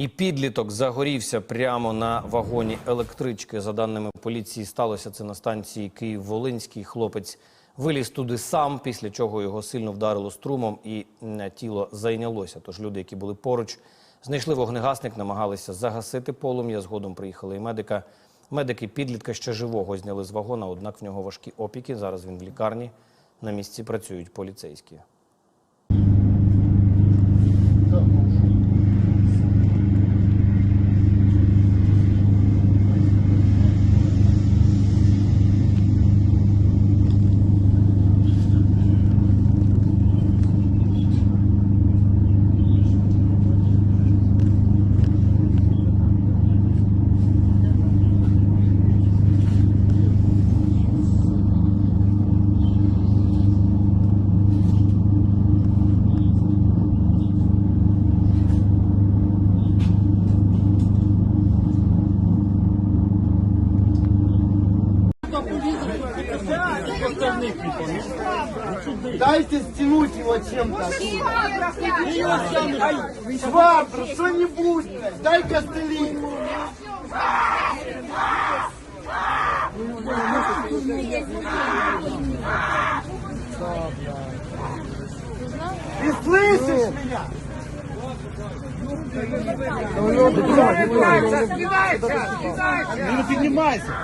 І підліток загорівся прямо на вагоні електрички. За даними поліції, сталося це на станції Київ-Волинський. Хлопець виліз туди сам, після чого його сильно вдарило струмом і тіло зайнялося. Тож люди, які були поруч, знайшли вогнегасник, намагалися загасити полум'я. Згодом приїхали і медика. Медики підлітка ще живого зняли з вагона, однак в нього важкі опіки. Зараз він в лікарні. На місці працюють поліцейські. Дайте стянуть его чем-то. Швабру, что-нибудь. Дай костыли. Ты слышишь меня? Не поднимайся.